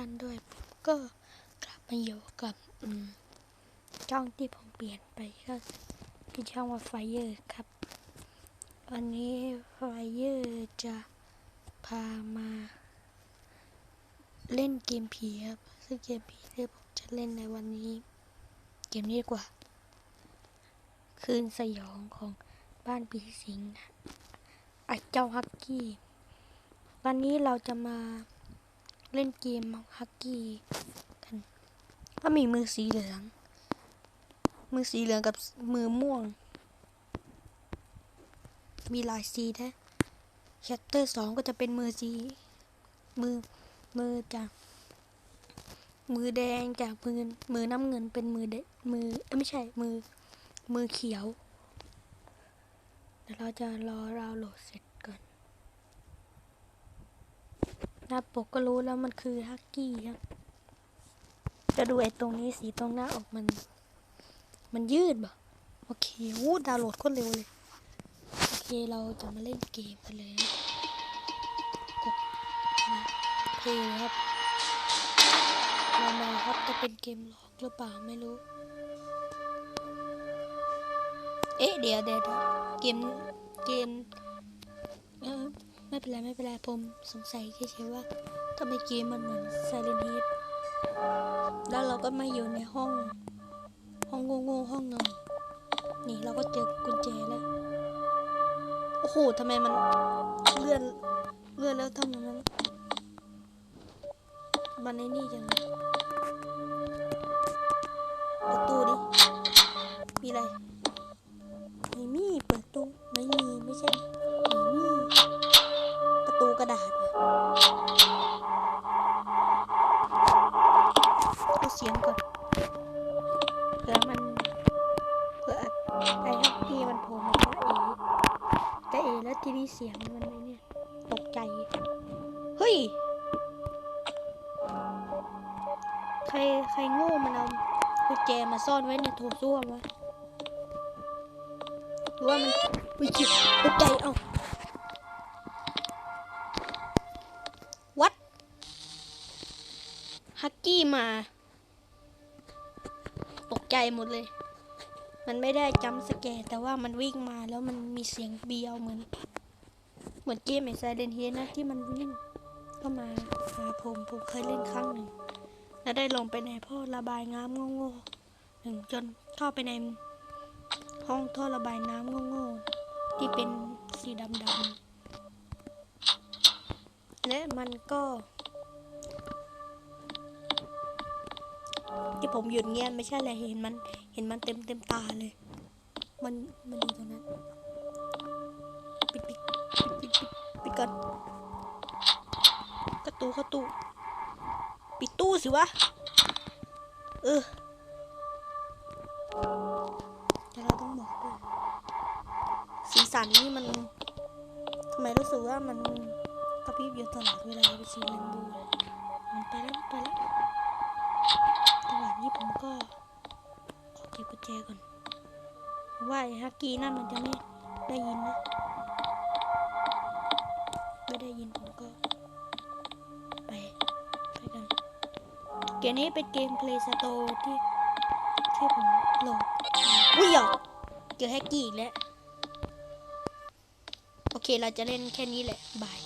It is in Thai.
ท่านด้วยผมก็กลับมาอยู่กับช่องที่ผมเปลี่ยนไปก็คือช่องว่าไฟเยอร์ครับ วันนี้ไฟเยอร์จะพามาเล่นเกมผีครับซึ่งเกมผีที่ผมจะเล่นในวันนี้ เกมนี้ดีกว่า คืนสยองของบ้านผีสิงนะไอเจ้าฮักกี้ วันนี้เราจะมา เล่นเกมฮักกี้กัน ก็มีมือสีเหลือง มือสีเหลืองกับมือม่วง มีหลายสีนะแชปเตอร์สองก็จะเป็นมือสี มือมือจากมือแดงจากมือมือน้ำเงินเป็นมือเดมือเอ้ไม่ใช่มือมือเขียวเดี๋ยวเราจะรอดาโหลดเสร็จก่อน หน้าปกก็รู้แล้วมันคือฮักกี้ครับจะดูไอ้ตรงนี้สีตรงหน้าออกมัน มันยืดบ่โอเควูดดาวน์โหลดโคตรเร็วเลย โอเคเราจะมาเล่นเกมกันเลยนะกดนะเพลย์ครับเรามาครับจะเป็นเกมหลอกหรือเปล่าไม่รู้ เอ๊ะเดี๋ยวเดี๋ยวเดี๋ยวเกมเกม ไม่เป็นไรไม่เป็นไรผมสงสัยเฉยๆว่าทำไมเกมมันเหมือน Silent Hill แล้วเราก็มาอยู่ในห้อง ห้องโง่ๆห้องหนึ่งนี่เราก็เจอกุญแจแล้ว โอ้โหทำไมมันเลื่อนเลื่อนแล้วทำอย่างนั้น มันในนี่จังประตูดิมีอะไรไม่มีเปิดตู้ไม่มีไม่ใช่ไม่มี ตูกระดาษว่ะเอาเสียงก่อนเผื่อมันเผื่อไอ้ฮักกี้มันโผล่มาจ้าเอ๋จ้าเอแล้วทีนี้เสียงมันไอเนี่ยตกใจ เฮ้ย ใครใครโง่มันเอากุญแจมาซ่อนไว้ในโถส้วมวะหรือว่ามันวิจิตตกใจเอ้า ฮักกี้มา ตกใจหมดเลย มันไม่ได้จำสแกแต่ว่ามันวิ่งมาแล้วมันมีเสียงเบียวเหมือน เหมือนเกมไอซเดนเฮนะที่มันวิ่งเข้ามาหาผมผมเคยเล่นครั้งหนึ่ง แล้วได้ลงไปในพ่อระบายน้ำโง่ๆหนึ่งจนเข้าไปในห้องท่อระบายน้ำโง่ๆที่เป็นสีดำๆและมันก็ ที่ผมหยุดเงียบไม่ใช่อะไรเห็นมัน เห็นมันเต็มเต็มตาเลย มันมันอยู่ตรงนั้นปิดปิดปิดปิดปิดปิดก่อนกระตูเข้าตู้ปิดตู้สิวะเออแต่เราต้องบอกด้วยสีสันนี่มันทำไมรู้สึกว่ามันกระพริบอยู่ตลอดเวลาเป็นสีเรนโบว์เลยมันไปแล้วไปแล้ว จังหวะนี้ผมก็ขอเก็บกุญแจก่อน ว่าไอ้ฮักกี้นั่นมันจะไม่ได้ยินนะ ไม่ได้ยินผมก็ไปไปกัน เกมนี้เป็นเกม Play Store ที่ที่ผมโหลดอุ้ยอะเจอแฮกกี้แล้ว โอเคเราจะเล่นแค่นี้แหละ บาย